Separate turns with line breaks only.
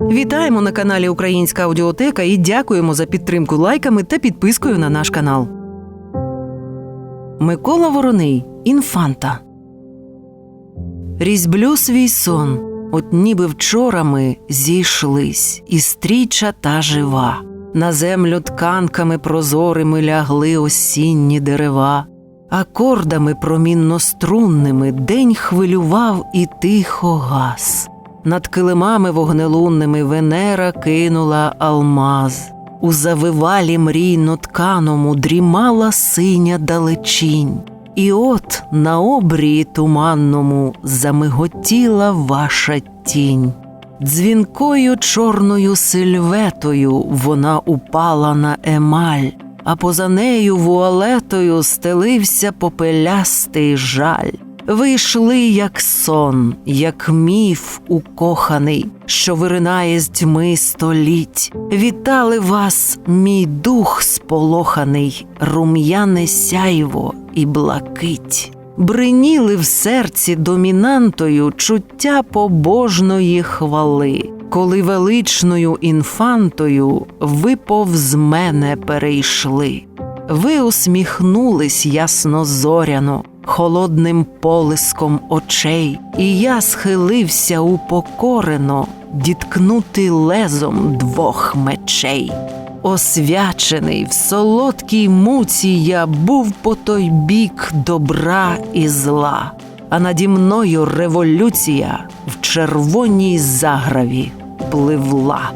Вітаємо на каналі Українська аудіотека і дякуємо за підтримку лайками та підпискою на наш канал. Микола Вороний Інфанта. Різьблю свій сон, от ніби вчора ми зійшлись, і стріча та жива. На землю тканками прозорими лягли осінні дерева, акордами проміннострунними день хвилював і тихо гас. Над килимами вогнелунними Венера кинула алмаз. У завивалі мрійно тканому дрімала синя далечінь. І от на обрії туманному замиготіла ваша тінь. Дзвінкою чорною сильветою вона упала на емаль, а поза нею вуалетою стелився попелястий жаль. Ви йшли, як сон, як міф укоханий, що виринає з тьми століть. Вітали вас, мій дух сполоханий, рум'яне сяйво і блакить. Бриніли в серці домінантою чуття побожної хвали, коли величною інфантою ви повз мене перейшли. Ви усміхнулись ясно зоряно, холодним полиском очей, і я схилився упокорено діткнути лезом двох мечей. Освячений в солодкій муці я був по той бік добра і зла, а наді мною революція в червоній заграві пливла.